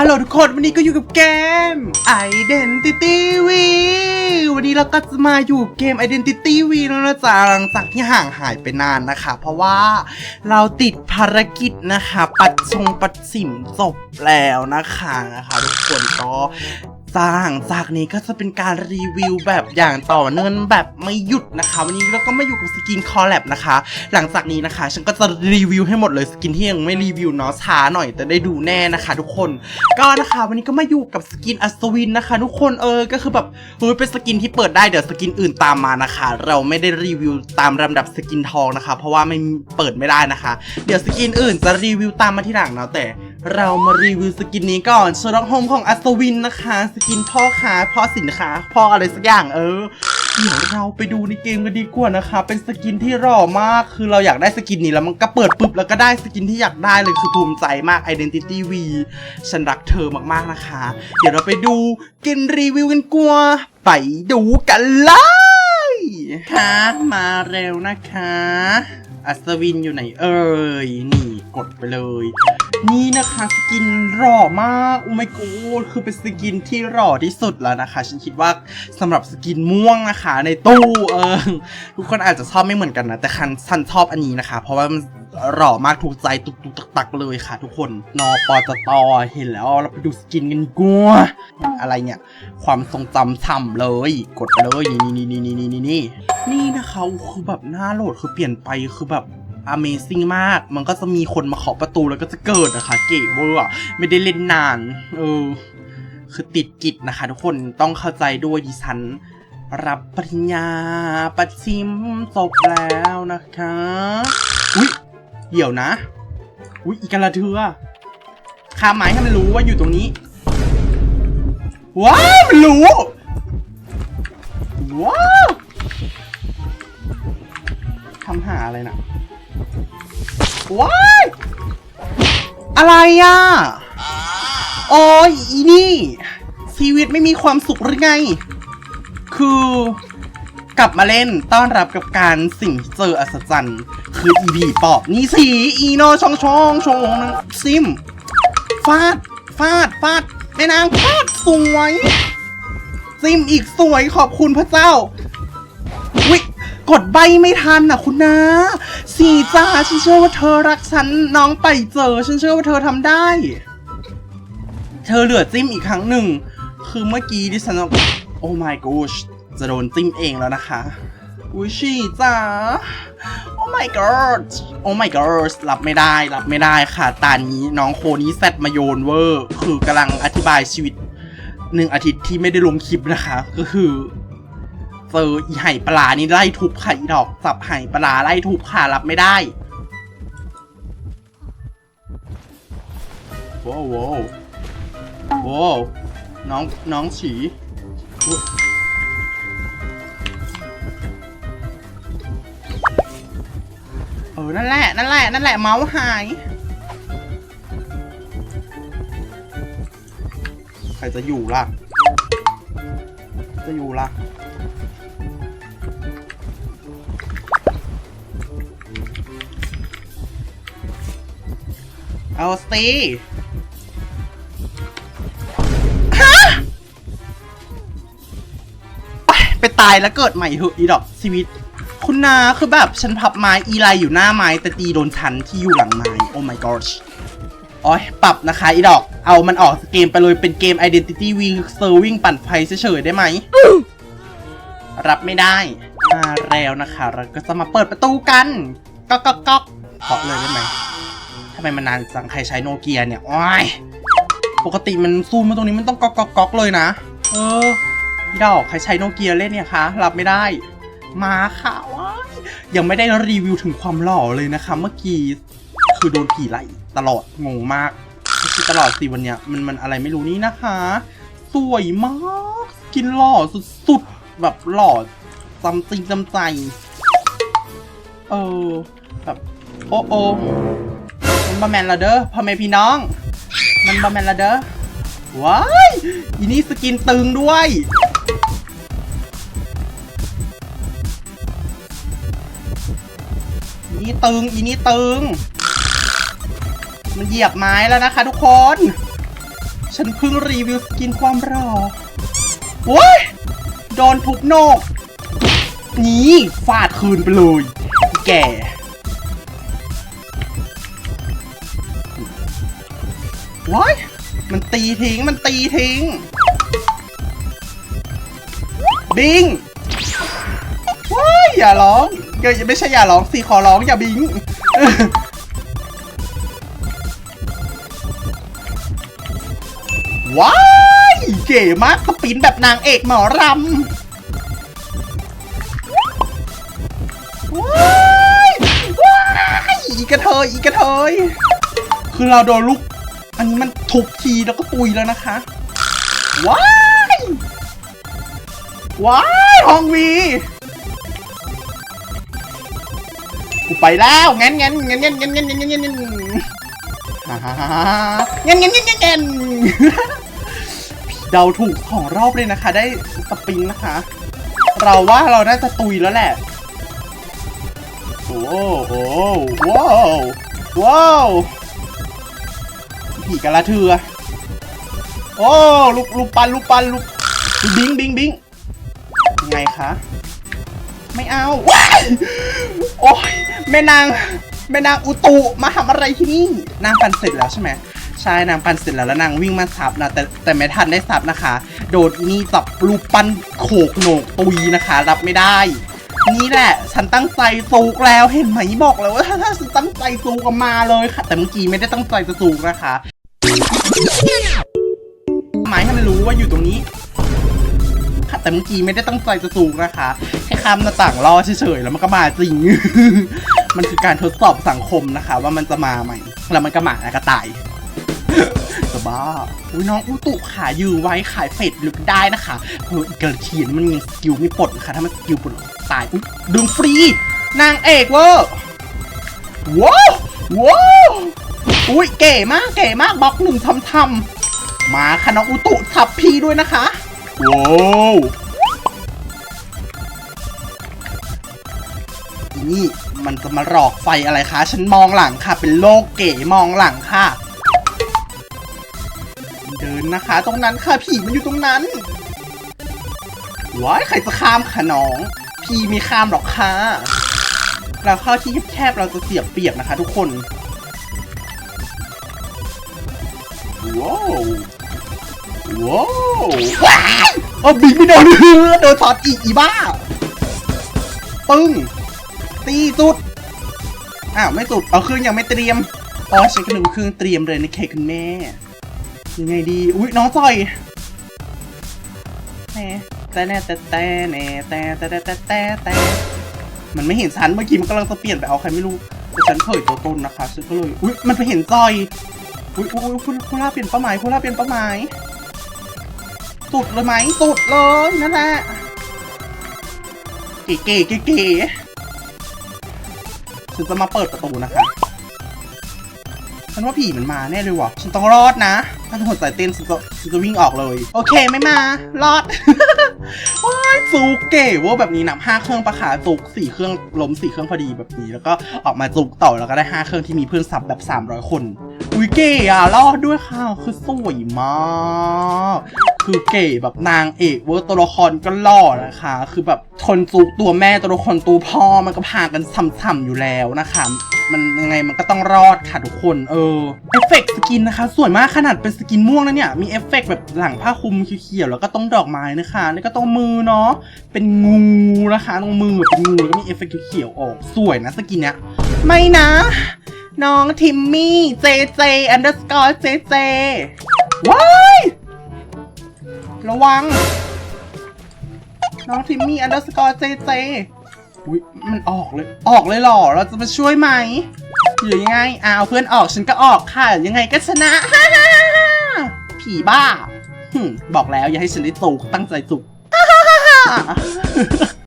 ฮัลโหลทุกคน วันนี้ก็อยู่กับเกม Identity V วันนี้เราก็จะมาอยู่เกม Identity V แล้วนะจ๊ะหลังจากที่ห่างหายไปนานนะคะ เพราะว่าเราติดภารกิจนะคะ ปัดชงปัดสิมจบแล้วนะคะนะคะ ทุกคนก็ หลังจากนี้ก็จะเป็นการรีวิวแบบอย่างต่อเนื่องแบบไม่หยุดนะคะ วันนี้เราก็มาอยู่กับสกินคอลแลบนะคะ หลังจากนี้นะคะ ฉันก็จะรีวิวให้หมดเลยสกินที่ยังไม่รีวิวเนาะช้าหน่อยแต่ได้ดูแน่นะคะ ทุกคนก็นะคะวันนี้ก็มาอยู่กับสกินอัศวินนะคะ ทุกคนเออก็คือแบบเฮ้ยเป็นสกินที่เปิดได้เดี๋ยวสกินอื่นตามมานะคะ เราไม่ได้รีวิวตามลำดับสกินทองนะคะ เพราะว่าไม่เปิดไม่ได้นะคะ เดี๋ยวสกินอื่นจะรีวิวตามมาที่หลังเนาะแต่ เรามารีวิวสกินนี้ก่อนชล็อกโฮมของอัศวินนะคะ สกินพ่อค้าพ่อสินค้าพ่ออะไรสักอย่างเออเดี๋ยวเราไปดูในเกมกันดีกว่านะคะ เป็นสกินที่หล่อมาก คือเราอยากได้สกินนี้แล้วมันก็เปิดปุ๊บแล้วก็ได้สกินที่อยากได้เลยคือภูมิใจมาก Identity V ฉันรักเธอมากๆนะคะ เดี๋ยวเราไปดูกินรีวิวกันกว่าไปดูกันเลยค่ะมาเร็วนะคะ อัศวินอยู่ไหนเอ่ยนี่กดไปเลย นี่นะคะสกินหล่อมากโอ้ my god คือเป็นสกินที่หล่อที่สุดแล้วนะคะ ฉันคิดว่าสำหรับสกินม่วงนะคะ ในตู้เออทุกคนอาจจะชอบไม่เหมือนกันนะ แต่คันฉันชอบอันนี้นะคะ เพราะว่ามันหล่อมากถูกใจตุกตุกตักตักเลยค่ะ ทุกคนนอปอตตอเห็นแล้วเราไปดูสกินกันกัว อะไรเนี่ย ความทรงจำฉ่ำเลย กดเลยนี่นี่นี่นี่นี่นี่นี่นี่นะคะคือแบบหน้าโหลดคือเปลี่ยนไปคือแบบ Amazing มาก มันก็จะมีคนมาเคาะประตูแล้วก็จะเกิดนะคะ เก๋เวอร์ไม่ได้เล่นนานเออคือติดกิจนะคะ ทุกคนต้องเข้าใจด้วยดิฉันรับปริญญาปัดชิมจบแล้วนะคะ อุ๊ยเดี๋ยวนะ อุ๊ยอีกาละเทือคาไม้ให้มันรู้ว่าอยู่ตรงนี้ ว้าวมันรู้ว้าวทำหาอะไรนะว้ายอะไรอะโอ้ยอีนี่ ชีวิตไม่มีความสุขหรือไง คือกลับมาเล่นต้อนรับกับการสิ่งเจออัศจรรย์ คืออีบีปอบนี่สีอีโนช่องช่องชงนางซิม ฟาด ฟาด ฟาด แม่นางฟาดสวย ซิมอีกสวยขอบคุณพระเจ้าวิกดใบไม่ทันน่ะคุณนาสีจ้าฉันเชื่อว่าเธอรักฉันน้องไปเจอ ฉันเชื่อว่าเธอทำได้ เธอเหลือจิ้มอีกครั้งหนึ่ง คือเมื่อกี้ที่ฉันโอ้ my gosh จะโดนจิ้มเองแล้วนะคะ อุ้ยชีจ้า my god โอ้ my god รับไม่ได้รับไม่ได้ค่ะ ตานนี้น้องโคนี้แซดมาโยนเวอร์ คือกำลังอธิบายชีวิตหนึ่งอาทิตย์ที่ไม่ได้ลงคลิปนะคะ ก็คือเจออีไห่ปลานี่ไล่ทุบค่ะอีดอกสับไห่ปลาไล่ทุบค่ะรับไม่ได้ว้าวว้าวว้าวน้องน้องฉี อุ๊ยเออ นั่นแหละ นั่นแหละ นั่นแหละ เมาส์หาย ใครจะอยู่ล่ะ จะอยู่ล่ะ เอาสิฮะไปไปตายแล้วเกิดใหม่เถอะอีดอกชีวิต คุณนาคือแบบฉันพับไม้อีไลอยู่หน้าไม้แต่ตีโดนฉันที่อยู่หลังไม้ โอ้ my gosh โอ้ยปรับนะคะอีดอก เอามันออกเกมไปเลยเป็นเกม Identity wing Serving ปั่นไฟเฉยๆได้ไหม รับไม่ได้ มาแล้วนะคะเราก็จะมาเปิดประตูกันก๊อกก๊อกก๊อกเคาะเลยได้ไหมทำไมมันนานจังใครใช้โนเกียเนี่ยโอ้ยปกติมันซูมมาตรงนี้มันต้องก๊อกก๊อกก๊อกเลยนะ เอออีดอกใครใช้โนเกียเล่นเนี่ยคะ รับไม่ได้ มาค่ะว้ายยังไม่ได้รีวิวถึงความหล่อเลยนะคะ เมื่อกี้คือโดนผีไล่ตลอดงงมากไม่ใช่ตลอดสิวันเนี้ยมันมันอะไรไม่รู้นี่นะคะ สวยมาก กินหล่อสุดๆ แบบหล่อจำจริงจำใจ เออ แบบ โอ้โอมันบะแมนละเด้อพ่อแม่พี่น้อง มันบะแมนละเด้อว้ายอีนี่สกินตึงด้วย นี่ตึง อีนี่ตึง มันเหยียบไม้แล้วนะคะทุกคน ฉันเพิ่งรีวิวสกินความรอโว้ย โดนทุบโนก นี่ฟาดคืนไปเลย แกว้ายมันตีทิ้ง มันตีทิ้ง บิงว้ายอย่าร้อง กิดไม่ใช่อย่าร้องสิขอร้องอย่าบิงว้ายเก๋มากสปินแบบนางเอกหมอรำว้ายว้ายอีกระเทยอีกระเทยคือเราโดนลูก อันนี้มันทุบทีแล้วก็ตุยแล้วนะคะ ว้าย ว้าย ฮองวี กูไปแล้วงั้นงั้นงั้นงั้นงั้นงั้นงั้นงั้นงั้นฮ่าฮ่าฮ่าฮ่างั้นงั้นงั้นงั้นงั้นเดาถูกของรอบเลยนะคะ ได้สปริงนะคะ เราว่าเราน่าจะตุยแล้วแหละโอ้โหว้าวว้าวผีกระเทือโอ้ลูกลูกปันลูกปันลูกบิงบิงบิงยังไงคะ ไม่เอาว้ายโอ้ยแม่นางแม่นางอุตุมาทำอะไรที่นี่ นางปั่นเสร็จแล้วใช่ไหมใช่นางปั่นเสร็จแล้วแล้วนางวิ่งมาซับนะแต่แต่ไม่ทันได้ซับนะคะ โดดอีนี่จับลูกปั้นโขกโหนกตุยนะคะ รับไม่ได้ นี่แหละ ฉันตั้งใจซูกแล้วเห็นไหมบอกเลยว่าถ้าถ้าฉันตั้งใจซูกก็มาเลยค่ะ แต่เมื่อกี้ไม่ได้ตั้งใจจะซูกนะคะหมายให้มันรู้ว่าอยู่ตรงนี้ แต่เมื่อกี้ไม่ได้ตั้งใจจะซูกนะคะแค่ข้ามหน้าต่างรอเฉยๆแล้วมันก็มาจริง มันคือการทดสอบสังคมนะคะ ว่ามันจะมาไหมแล้วมันก็มาแล้วก็ตายจะบ้าอุ้ยน้องอุตุขายือไว้ขายเฟดลึกได้นะคะเอออีกระเทียนมันยังสกิลไม่ปลดนะคะถ้ามันสกิลปลดตายอุ้ยดึงฟรีนางเอกเวอร์ว้าวว้าวอุ้ยเก๋มากเก๋มากบล็อกหนึ่งทำทำๆมาค่ะน้องอุตุทับพีด้วยนะคะ ว้าวนี่มันจะมาหลอกไฟอะไรคะ ฉันมองหลังค่ะ เป็นโลกเก๋มองหลังค่ะ เดินนะคะ ตรงนั้นค่ะผีมันอยู่ตรงนั้นว้ายใครจะข้ามค่ะน้อง พี่ไม่ข้ามหรอกค่ะเราเข้าที่แคบๆเราจะเสียบเปียกนะคะทุกคน ว้าว ว้าวว้ายเอาบิงไม่โดนเฮือโดนสอดอีกอีบ้า ปึ้ง ตีสุด อ้าว ไม่สุด เอาเครื่องยังไม่เตรียมอ๋อฉันก็นึกว่าเครื่องเตรียมเลยนะเคคุณแม่ ยังไงดี อุ้ยน้องจอยแหน่แต่แน่แต่แต่แน่แต่แต่แต่แต่แต่แต่มันไม่เห็นฉันเมื่อกี้มันกำลังจะเปลี่ยนไปเอาใครไม่รู้แต่ฉันเผยตัวตนนะคะฉันก็เลย อุ้ยมันไปเห็นจอย อุ้ยอุ้ยอุ๊ยคุณคุณล่าเปลี่ยนเป้าหมายคุณล่าเปลี่ยนเป้าหมาย สุดเลยไหมสุดเลยนั่นแหละเก๋เก๋เก๋เก๋ฉันจะมาเปิดประตูนะคะฉันว่าผีมันมาแน่เลยว่ะฉันต้องรอดนะ ถ้าหัวใจเต้นฉันจะฉันจะวิ่งออกเลย โอเคไม่มา รอดว้ายจูกเก๋ว่าแบบนี้นับห้าเครื่องประขาจูกสี่เครื่องล้มสี่เครื่องพอดีแบบนี้ แล้วก็ออกมาจูกต่อแล้วก็ได้ห้าเครื่องที่มีเพื่อนซับแบบ300คน อุ้ยเก๋อะรอดด้วยค่ะ คือสวยมาก คือเก๋แบบนางเอกเวอร์ตัวละครก็หล่อนะคะ คือแบบคนจูกตัวแม่ตัวละครตัวพ่อมันก็พากันช่ำๆอยู่แล้วนะคะมันยังไงมันก็ต้องรอดค่ะทุกคนเออเอฟเฟกต์สกินนะคะ สวยมากขนาดเป็นสกินม่วงนะเนี่ย มีเอฟเฟกต์แบบหลังผ้าคลุมเขียวๆแล้วก็ต้องดอกไม้นะคะแล้วก็ต้องมือเนาะเป็นงูนะคะตรงมือเป็นงูแล้วก็มีเอฟเฟกต์เขียวๆออกสวยนะสกินเนี้ยไม่นะ น้องทิมมี่เจเจอันเดอร์สกอร์เจเจว้าย ระวัง น้องทิมมี่อันเดอร์สกอร์เจเจอุ้ยมันออกเลย ออกเลยหรอ เราจะมาช่วยไหมหรือยังไงอ้าเอาเพื่อนออกฉันก็ออกค่ะ ยังไงก็ชนะผีบ้าบอกแล้วอย่าให้ฉันได้ตุกตั้งใจจุก